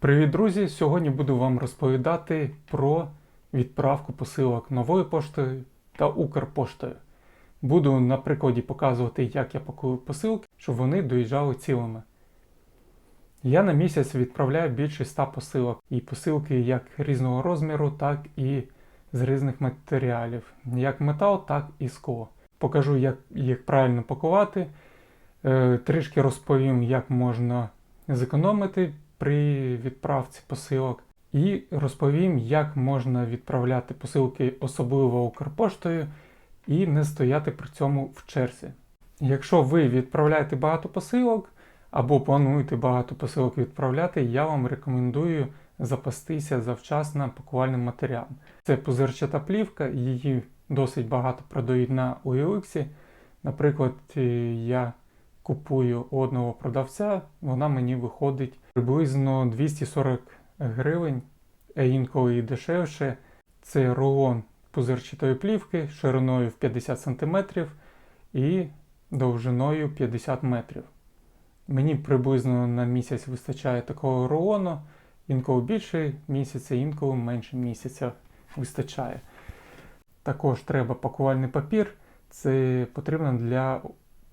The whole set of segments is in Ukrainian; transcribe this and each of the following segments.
Привіт, друзі! Сьогодні буду вам розповідати про відправку посилок новою поштою та Укрпоштою. Буду на прикладі показувати, як я пакую посилки, щоб вони доїжджали цілими. Я на місяць відправляю більше 100 посилок, і посилки як різного розміру, так і з різних матеріалів, як метал, так і скло. Покажу, як їх правильно пакувати. Е, Трішки розповім, як можна зекономити при відправці посилок. І розповім, як можна відправляти посилки особливо Укрпоштою і не стояти при цьому в черзі. Якщо ви відправляєте багато посилок або плануєте багато посилок відправляти, я вам рекомендую запастися завчасно пакувальним матеріалом. Це пузирчата плівка, її досить багато продають на OLX. Наприклад, е, я купую у одного продавця, вона мені виходить приблизно 240 гривень, а інколи і дешевше. Це рулон пузирчатої плівки шириною в 50 см і довжиною 50 метрів. Мені приблизно на місяць вистачає такого рулону, інколи більше місяця, інколи менше місяця вистачає. Також треба пакувальний папір. Це потрібно для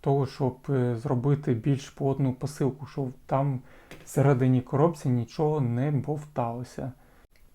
того, щоб е, зробити більш плотну посилку, щоб там всередині коробці нічого не бовталося.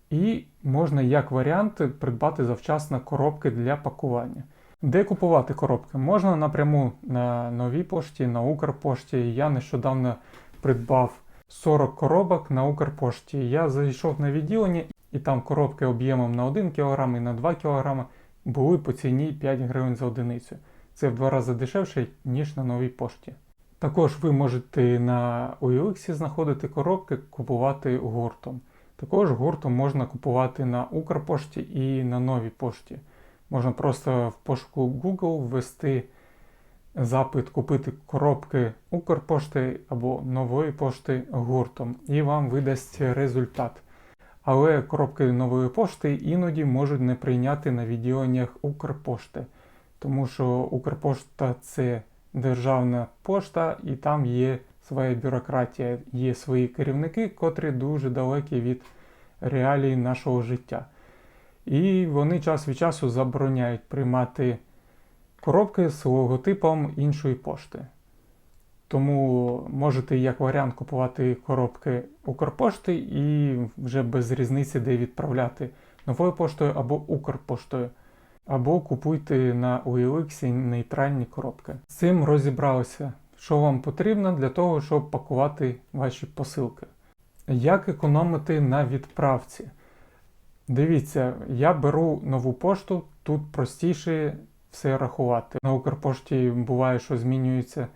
І можна як варіант придбати завчасно коробки для пакування. Де купувати коробки? Можна напряму на новій пошті, на Укрпошті. Я нещодавно придбав 40 коробок на Укрпошті. Я зайшов на відділення, і там коробки об'ємом на 1 кг і на 2 кг були по ціні 5 гривень за одиницю. Це в два рази дешевше, ніж на новій пошті. Також ви можете на OLX знаходити коробки, купувати гуртом. Також гуртом можна купувати на Укрпошті і на новій пошті. Можна просто в пошуку Google ввести запит купити коробки Укрпошти або нової пошти гуртом, і вам видасть результат. Але коробки нової пошти іноді можуть не прийняти на відділеннях Укрпошти, тому що Укрпошта це державна пошта, і там є своя бюрократія, є свої керівники, котрі дуже далекі від реалій нашого життя. І вони час від часу забороняють приймати коробки з логотипом іншої пошти. Тому можете як варіант купувати коробки Укрпошти і вже без різниці, де відправляти новою поштою або Укрпоштою. Або купуйте на OLX нейтральні коробки. З цим розібралися, що вам потрібно для того, щоб пакувати ваші посилки. Як економити на відправці? Дивіться, я беру нову пошту, тут простіше все рахувати. На Укрпошті буває, що змінюються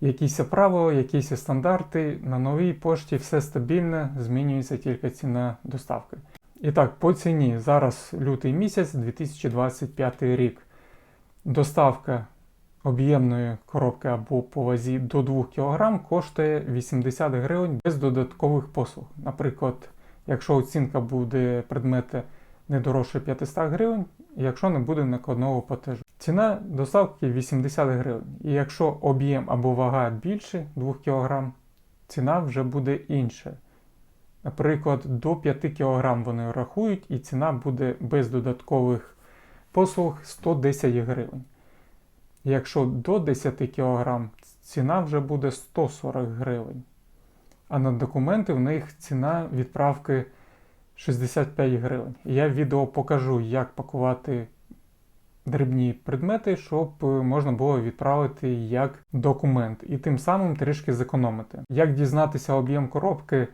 якісь правила, якісь стандарти. На новій пошті все стабільно, змінюється тільки ціна доставки. І так, по ціні. Зараз лютий місяць 2025 рік. Доставка об'ємної коробки або по вазі до 2 кг коштує 80 гривень без додаткових послуг. Наприклад, якщо оцінка буде предмети не дорожче 500 гривень, якщо не буде накладного платежу. Ціна доставки 80 гривень. І якщо об'єм або вага більше 2 кг, ціна вже буде інша. Наприклад, до 5 кг вони рахують, і ціна буде без додаткових послуг 110 гривень. Якщо до 10 кг, ціна вже буде 140 гривень. А на документи в них ціна відправки 65 гривень. Я в відео покажу, як пакувати дрібні предмети, щоб можна було відправити як документ. І тим самим трішки зекономити. Як дізнатися об'єм коробки?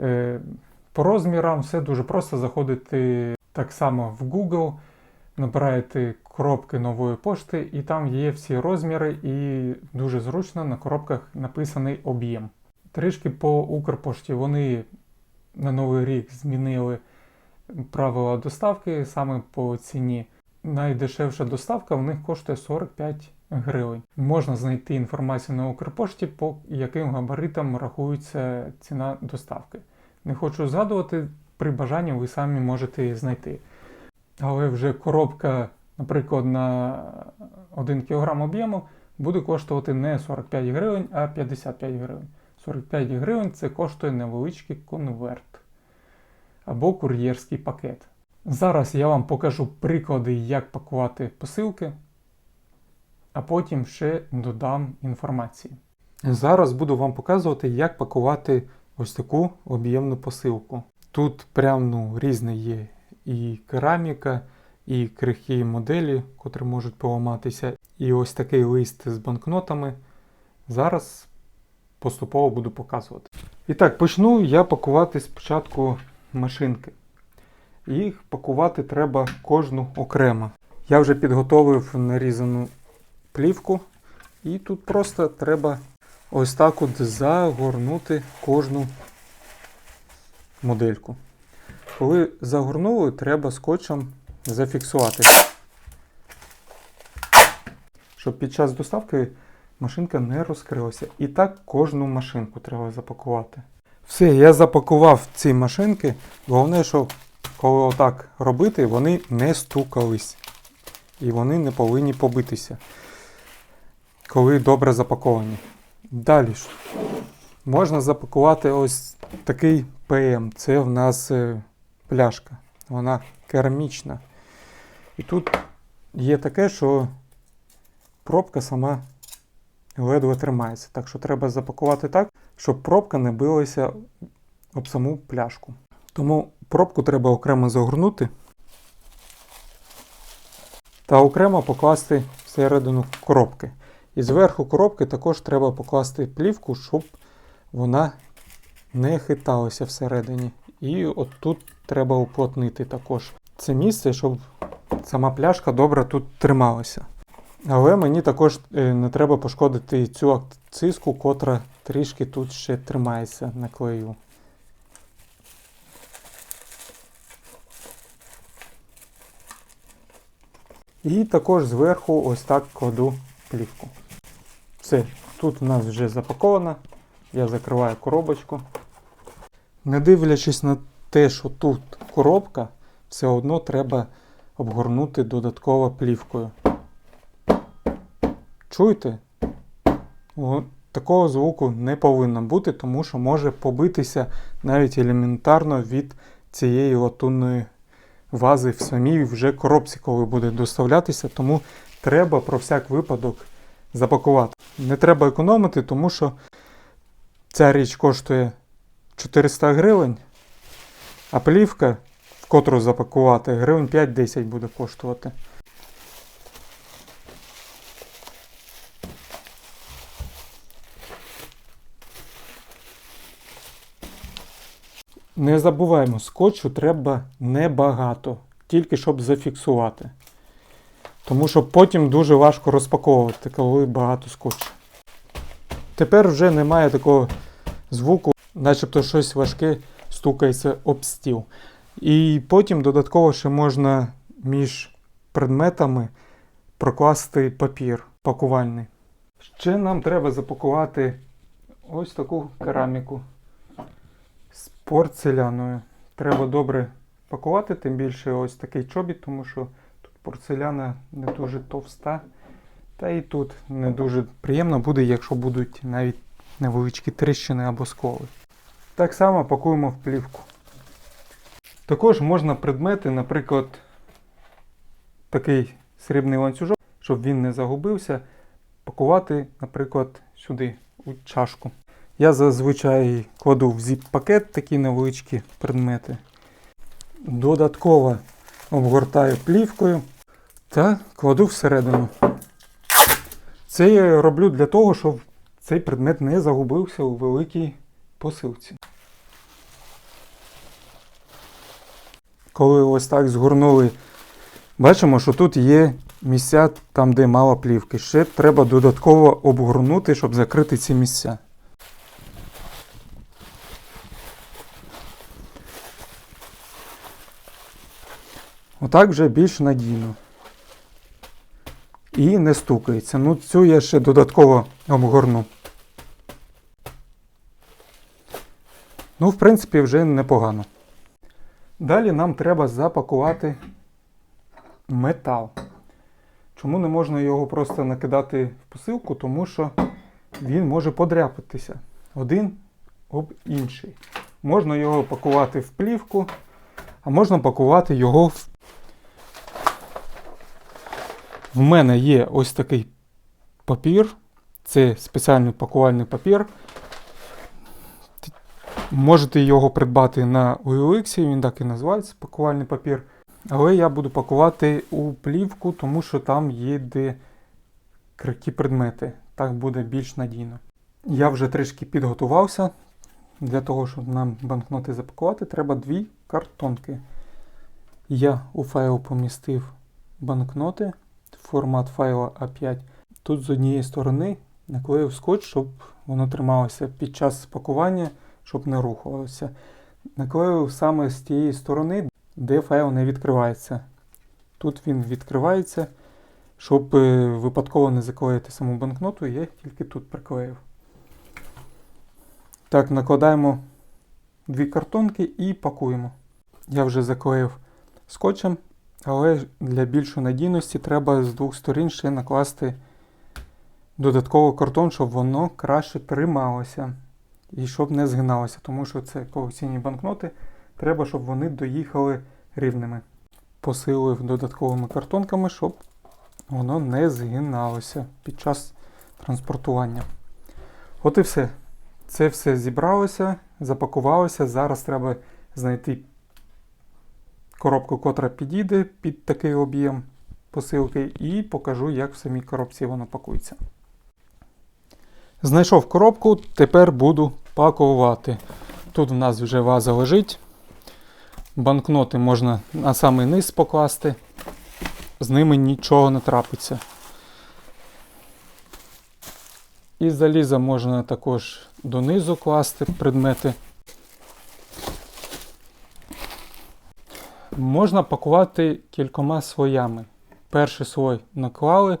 Е, по розмірам все дуже просто заходити так само в Google, набираєте коробки нової пошти, і там є всі розміри, і дуже зручно на коробках написаний об'єм. Трішки по Укрпошті вони на Новий рік змінили правила доставки саме по ціні. Найдешевша доставка в них коштує 45 гривень. Можна знайти інформацію на Укрпошті, по яким габаритам рахується ціна доставки. Не хочу згадувати, при бажанні ви самі можете знайти. Але вже коробка, наприклад, на 1 кг об'єму буде коштувати не 45 гривень, а 55 гривень. 45 гривень це коштує невеличкий конверт або кур'єрський пакет. Зараз я вам покажу приклади, як пакувати посилки, а потім ще додам інформації. Зараз буду вам показувати, як пакувати ось таку об'ємну посилку. Тут прям ну, різне є і кераміка, і крихкі моделі, котрі можуть поламатися, і ось такий лист з банкнотами. Зараз поступово буду показувати. І так, почну я пакувати спочатку машинки. Їх пакувати треба кожну окремо. Я вже підготовив нарізану плівку, і тут просто треба ось так от загорнути кожну модельку. Коли загорнули, треба скотчем зафіксувати, щоб під час доставки машинка не розкрилася. І так кожну машинку треба запакувати. Все, я запакував ці машинки. Головне, що коли отак робити, вони не стукались. І вони не повинні побитися, коли добре запаковані. Далі ж можна запакувати ось такий ПМ. Це в нас е, пляшка. Вона керамічна. І тут є таке, що пробка сама ледве тримається. Так що треба запакувати так, щоб пробка не билася об саму пляшку. Тому пробку треба окремо загорнути та окремо покласти всередину коробки. І зверху коробки також треба покласти плівку, щоб вона не хиталася всередині. І от тут треба уплотнити також це місце, щоб сама пляшка добре тут трималася. Але мені також е, не треба пошкодити цю акцизку, котра трішки тут ще тримається на клею. І також зверху ось так кладу плівку. Все, тут у нас вже запаковано. Я закриваю коробочку. Не дивлячись на те, що тут коробка, все одно треба обгорнути додатково плівкою. Чуєте? О, Такого звуку не повинно бути, тому що може побитися навіть елементарно від цієї латунної вази в самій вже коробці, коли буде доставлятися, тому треба про всяк випадок запакувати. Не треба економити, тому що ця річ коштує 400 гривень, а плівка, в котру запакувати, гривень 5-10 буде коштувати. Не забуваємо, скотчу треба небагато, тільки щоб зафіксувати. Тому що потім дуже важко розпаковувати, коли багато скотчу. Тепер вже немає такого звуку, начебто щось важке стукається об стіл. І потім додатково ще можна між предметами прокласти папір пакувальний. Ще нам треба запакувати ось таку кераміку з порцеляною. Треба добре пакувати, тим більше ось такий чобіт, тому що порцеляна не дуже товста. Та і тут не дуже приємно буде, якщо будуть навіть невеличкі тріщини або сколи. Так само пакуємо в плівку. Також можна предмети, наприклад, такий срібний ланцюжок, щоб він не загубився, пакувати, наприклад, сюди, у чашку. Я зазвичай кладу в зіп-пакет такі невеличкі предмети. Додатково обгортаю плівкою та кладу всередину. Це я роблю для того, щоб цей предмет не загубився у великій посилці. Коли ось так згорнули, бачимо, що тут є місця там, де мало плівки. Ще треба додатково обгорнути, щоб закрити ці місця. Отак вже більш надійно. І не стукається. Ну, цю я ще додатково обгорну. Ну, в принципі, вже непогано. Далі нам треба запакувати метал. Чому не можна його просто накидати в посилку? Тому що він може подряпатися. один об інший. Можна його пакувати в плівку, а можна пакувати його в. В мене є ось такий папір. Це спеціальний пакувальний папір. Можете його придбати на OLX, він так і називається пакувальний папір. Але я буду пакувати у плівку, тому що там є де крихкі предмети. Так буде більш надійно. Я вже трішки підготувався. Для того, щоб нам банкноти запакувати, треба дві картонки. Я у файл помістив банкноти, формат файла А5. Тут з однієї сторони наклеїв скотч, щоб воно трималося під час пакування, щоб не рухалося. Наклеїв саме з тієї сторони, де файл не відкривається. Тут він відкривається. Щоб е, випадково не заклеїти саму банкноту, я тільки тут приклеїв. Так, накладаємо дві картонки і пакуємо. Я вже заклеїв скотчем, але для більшої надійності треба з двох сторін ще накласти додатковий картон, щоб воно краще трималося і щоб не згиналося, тому що це колекційні банкноти. Треба, щоб вони доїхали рівними. Посилив додатковими картонками, щоб воно не згиналося під час транспортування. От і все. Це все зібралося, запакувалося. Зараз треба знайти коробку, котра підійде під такий об'єм посилки, і покажу, як в самій коробці воно пакується. Знайшов коробку, тепер буду пакувати. Тут у нас вже ваза лежить. Банкноти можна на самий низ покласти, з ними нічого не трапиться. І заліза можна також донизу класти предмети. Можна пакувати кількома слоями. Перший слой наклали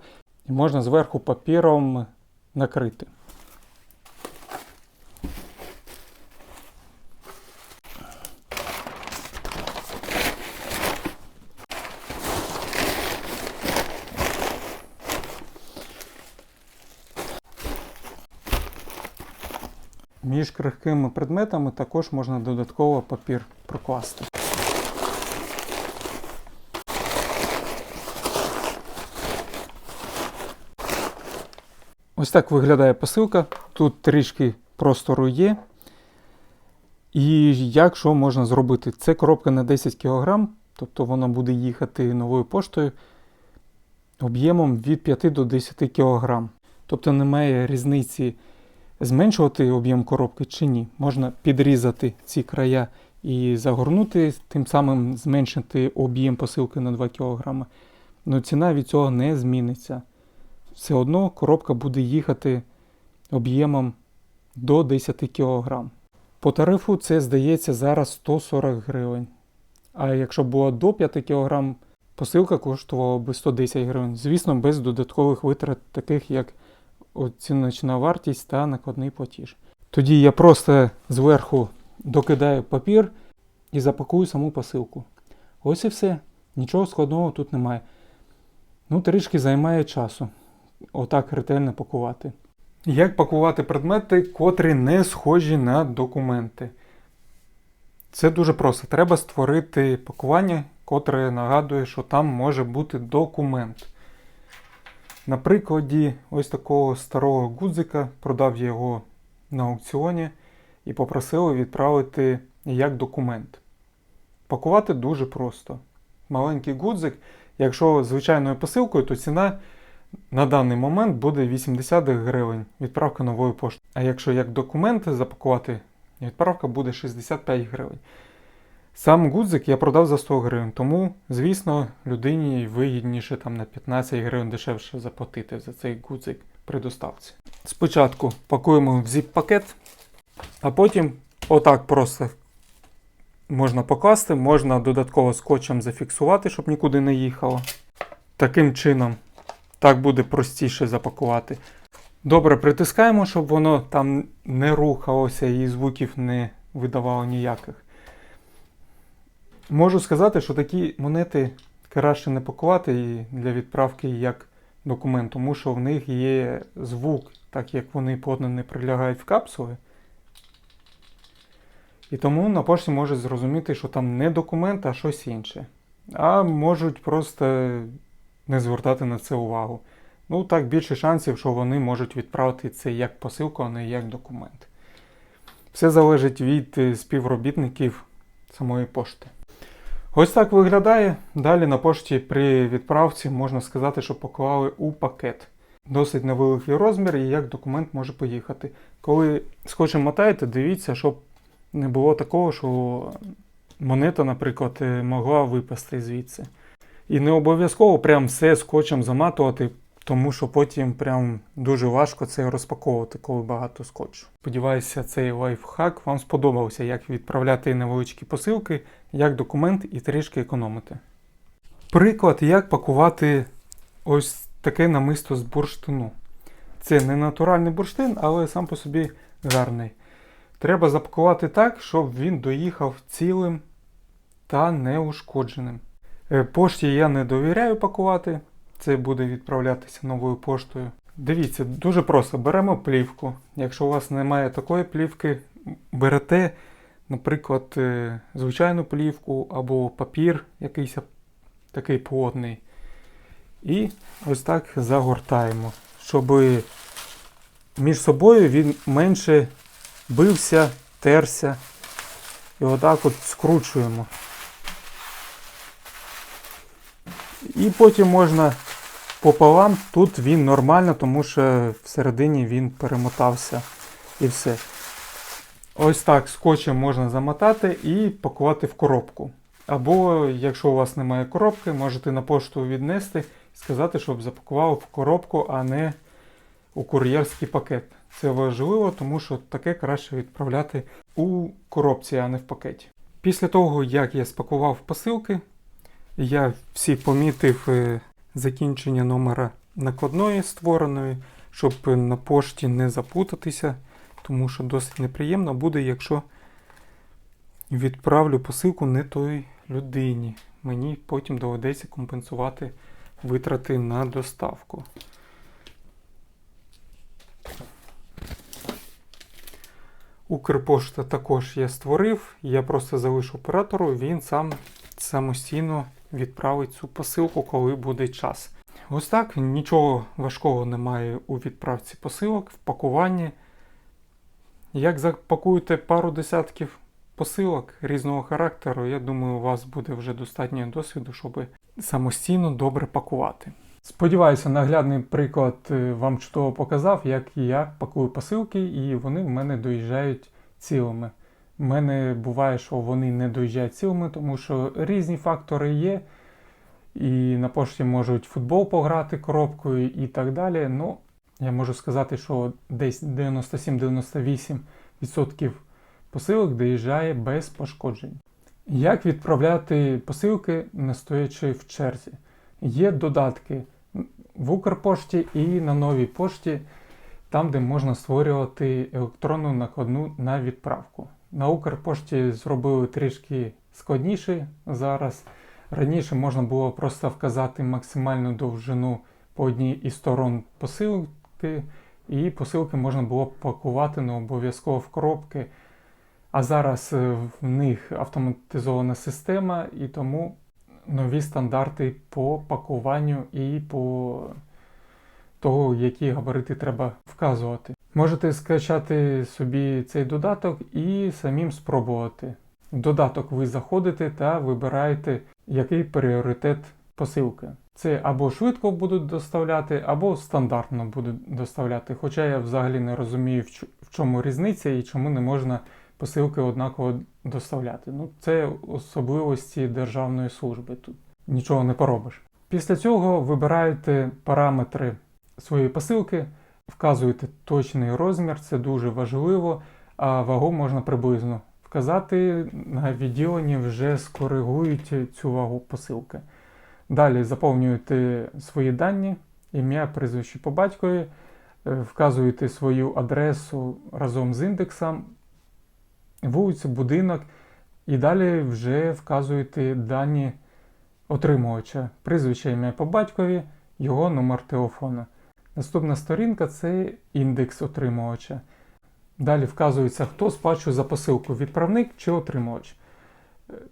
і можна зверху папіром накрити. Між крихкими предметами також можна додатково папір прокласти. Ось так виглядає посилка. Тут трішки простору є. І як що можна зробити? Це коробка на 10 кг, тобто вона буде їхати новою поштою об'ємом від 5 до 10 кг. Тобто немає різниці зменшувати об'єм коробки чи ні. Можна підрізати ці края і загорнути, тим самим зменшити об'єм посилки на 2 кг. Але ціна від цього не зміниться. Все одно коробка буде їхати об'ємом до 10 кг. По тарифу це здається зараз 140 гривень. А якщо було до 5 кг, посилка коштувала би 110 гривень. Звісно, без додаткових витрат, таких як оціночна вартість та накладний платіж. Тоді я просто зверху докидаю папір і запакую саму посилку. Ось і все. Нічого складного тут немає. Ну, трішки займає часу. Отак ретельно пакувати. Як пакувати предмети, котрі не схожі на документи? Це дуже просто. Треба створити пакування, котре нагадує, що там може бути документ. На прикладі ось такого старого гудзика продав його на аукціоні і попросив відправити як документ. Пакувати дуже просто. Маленький гудзик, якщо звичайною посилкою, то ціна на даний момент буде 80 гривень відправка нової пошти. А якщо як документ запакувати, відправка буде 65 гривень. Сам гудзик я продав за 100 гривень, тому, звісно, людині вигідніше там на 15 гривень дешевше заплатити за цей гудзик при доставці. Спочатку пакуємо в зіп-пакет, а потім отак просто можна покласти, можна додатково скотчем зафіксувати, щоб нікуди не їхало. Таким чином, так буде простіше запакувати. Добре притискаємо, щоб воно там не рухалося і звуків не видавало ніяких. Можу сказати, що такі монети краще не пакувати і для відправки як документ, тому що в них є звук, так як вони плотно не прилягають в капсули, І тому на пошті можуть зрозуміти, що там не документ, а щось інше. А можуть просто не звертати на це увагу. Ну, так більше шансів, що вони можуть відправити це як посилку, а не як документ. Все залежить від е, співробітників самої пошти. Ось так виглядає. Далі на пошті при відправці можна сказати, що поклали у пакет. Досить невеликий розмір і як документ може поїхати. Коли скотчем мотаєте, дивіться, щоб не було такого, що монета, наприклад, е, могла випасти звідси. І не обов'язково прям все скотчем заматувати, тому що потім прям дуже важко це розпаковувати, коли багато скотчу. Сподіваюся, цей лайфхак вам сподобався, як відправляти невеличкі посилки, як документ і трішки економити. Приклад, як пакувати ось таке намисто з бурштину. Це не натуральний бурштин, але сам по собі гарний. Треба запакувати так, щоб він доїхав цілим та неушкодженим. Е, Пошті я не довіряю пакувати. Це буде відправлятися новою поштою. Дивіться, дуже просто беремо плівку. Якщо у вас немає такої плівки, берете, наприклад, е, звичайну плівку або папір якийсь такий плотний. І ось так загортаємо, щоб між собою він менше бився, терся. І отак от скручуємо. І потім можна пополам. Тут він нормально, тому що всередині він перемотався і все. Ось так скотчем можна замотати і пакувати в коробку. Або, якщо у вас немає коробки, можете на пошту віднести і сказати, щоб запакував в коробку, а не у кур'єрський пакет. Це важливо, тому що таке краще відправляти у коробці, а не в пакеті. Після того, як я спакував посилки, я всі помітив е, закінчення номера накладної створеної, щоб на пошті не запутатися, тому що досить неприємно буде, якщо відправлю посилку не той людині. Мені потім доведеться компенсувати витрати на доставку. Укрпошта також я створив, я просто залишу оператору, він сам самостійно відправить цю посилку, коли буде час. Ось так, нічого важкого немає у відправці посилок, в пакуванні. Як запакуєте пару десятків посилок різного характеру, я думаю, у вас буде вже достатньо досвіду, щоб самостійно добре пакувати. Сподіваюся, наглядний приклад е, вам чудово показав, як я пакую посилки, і вони в мене доїжджають цілими. У мене буває, що вони не доїжджають цілими, тому що різні фактори є. І на пошті можуть футбол пограти коробкою і так далі. Ну, я можу сказати, що десь 97-98% посилок доїжджає без пошкоджень. Як відправляти посилки, не стоячи в черзі? Є додатки в Укрпошті і на новій пошті, там, де можна створювати електронну накладну на відправку. На Укрпошті зробили трішки складніше зараз. Раніше можна було просто вказати максимальну довжину по одній із сторон посилки, і посилки можна було пакувати не обов'язково в коробки. А зараз е, в них автоматизована система, і тому нові стандарти по пакуванню і по того, які габарити треба вказувати. Можете скачати собі цей додаток і самим спробувати. В додаток ви заходите та вибираєте, який пріоритет посилки. Це або швидко будуть доставляти, або стандартно будуть доставляти. Хоча я взагалі не розумію, в чому різниця і чому не можна посилки однаково доставляти. Ну, Це особливості державної служби. Тут нічого не поробиш. Після цього вибираєте параметри своєї посилки, вказуєте точний розмір, це дуже важливо, а вагу можна приблизно вказати. На відділенні вже скоригують цю вагу посилки. Далі заповнюєте свої дані, ім'я, прізвище по батькові, е, вказуєте свою адресу разом з індексом, вулицю, будинок, і далі вже вказуєте дані отримувача, прізвище ім'я по батькові, його номер телефону. Наступна сторінка це індекс отримувача. Далі вказується, хто сплачує за посилку, відправник чи отримувач.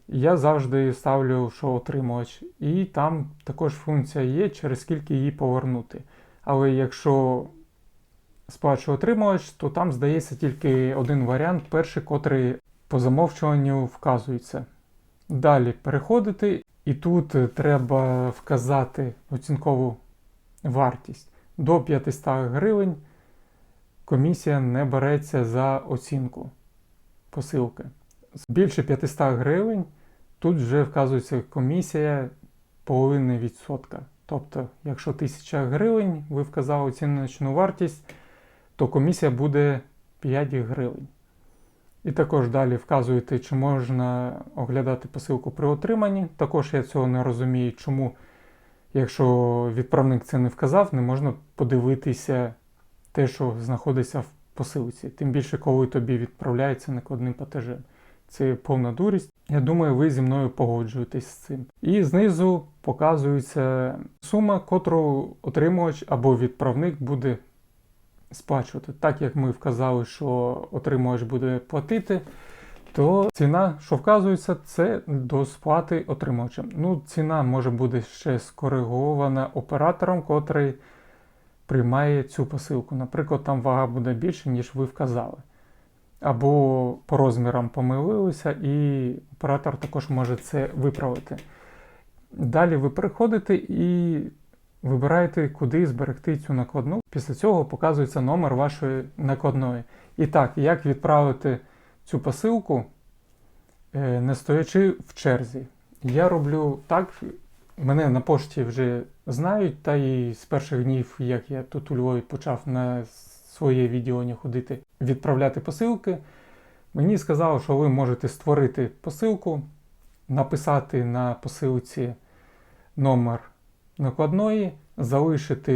Я завжди ставлю, що отримувач, і там також функція є, через скільки її повернути. Але якщо сплачує отримувач, то там здається тільки один варіант, перший, котрий по замовчуванню вказується. Далі переходити, і тут треба вказати оцінкову вартість. До 500 гривень комісія не береться за оцінку посилки. Більше 500 гривень тут вже вказується комісія половини відсотка. Тобто, якщо 1000 гривень ви вказали оціночну вартість, то комісія буде 5 гривень. І також далі вказуєте, чи можна оглядати посилку при отриманні. Також я цього не розумію, чому, якщо відправник це не вказав, не можна подивитися те, що знаходиться в посилці. Тим більше, коли тобі відправляється накладним платежем. Це повна дурість. Я думаю, ви зі мною погоджуєтесь з цим. І знизу показується сума, котру отримувач або відправник буде сплачувати. Так як ми вказали, що отримувач буде платити, то ціна, що вказується, це до сплати отримувачем. Ну, ціна може бути ще скоригована оператором, котрий приймає цю посилку. Наприклад, там вага буде більше, ніж ви вказали. Або по розмірам помилилися, і оператор також може це виправити. Далі ви переходите і вибираєте, куди зберегти цю накладну. Після цього показується номер вашої накладної. І так, як відправити цю посилку, е, не стоячи в черзі. Я роблю так, мене на пошті вже знають, та і з перших днів, як я тут у Львові почав на своє відділення ходити, відправляти посилки. Мені сказали, що ви можете створити посилку, написати на посилці номер накладної, залишити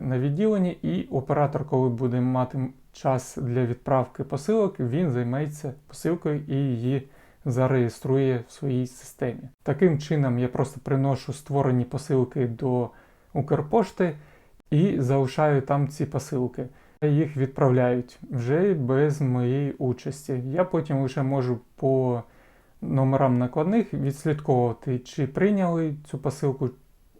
на відділенні, і оператор, коли буде мати час для відправки посилок, він займеться посилкою і її зареєструє в своїй системі. Таким чином, я просто приношу створені посилки до Укрпошти і залишаю там ці посилки. Їх відправляють вже без моєї участі. Я потім лише можу по номерам накладних відслідковувати, чи прийняли цю посилку,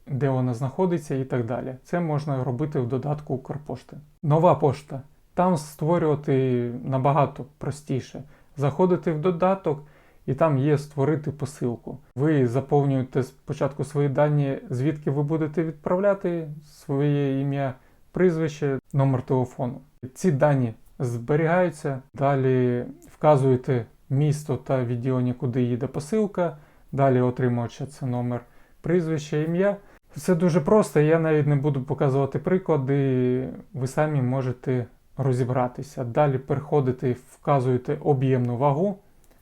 де вона знаходиться і так далі. Це можна робити в додатку Укрпошти. Нова пошта. Там створювати набагато простіше. Заходити в додаток, і там є створити посилку. Ви заповнюєте спочатку свої дані, звідки ви будете відправляти своє ім'я, прізвище, номер телефону. Ці дані зберігаються. Далі вказуєте місто та відділення, куди їде посилка. Далі отримувача це номер прізвище, ім'я. Все дуже просто, я навіть не буду показувати приклади, ви самі можете розібратися. Далі переходите, вказуєте об'ємну вагу,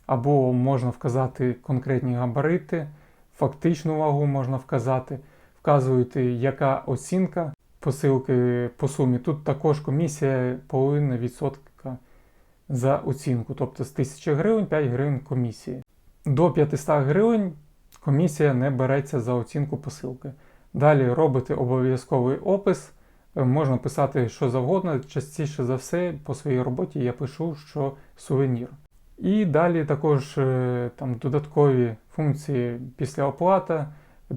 або можна вказати конкретні габарити, фактичну вагу можна вказати, вказуєте, яка оцінка посилки по сумі. Тут також комісія половина відсотка за оцінку, тобто з 1000 гривень 5 гривень комісії. До 500 гривень комісія не береться за оцінку посилки. Далі робите обов'язковий опис, можна писати що завгодно, частіше за все по своїй роботі я пишу, що сувенір. І далі також е, там додаткові функції після оплати,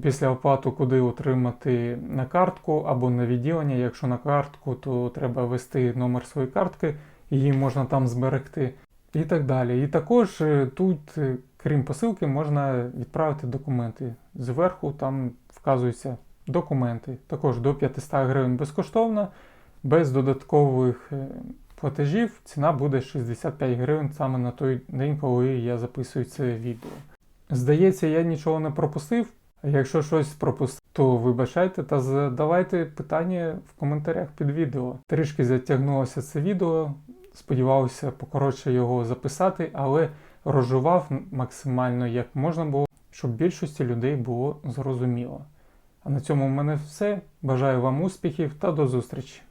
після оплату, куди отримати на картку або на відділення. Якщо на картку, то треба ввести номер своєї картки, її можна там зберегти. І так далі. І також е, тут, е, крім посилки, можна відправити документи. Зверху там вказуються документи. Також до 500 гривень безкоштовно, без додаткових е, платежів ціна буде 65 гривень саме на той день, коли я записую це відео. Здається, я нічого не пропустив. Якщо щось пропустив, то вибачайте та задавайте питання в коментарях під відео. Трішки затягнулося це відео, сподівався покоротше його записати, але розжував максимально як можна було, щоб більшості людей було зрозуміло. А на цьому в мене все. Бажаю вам успіхів та до зустрічі!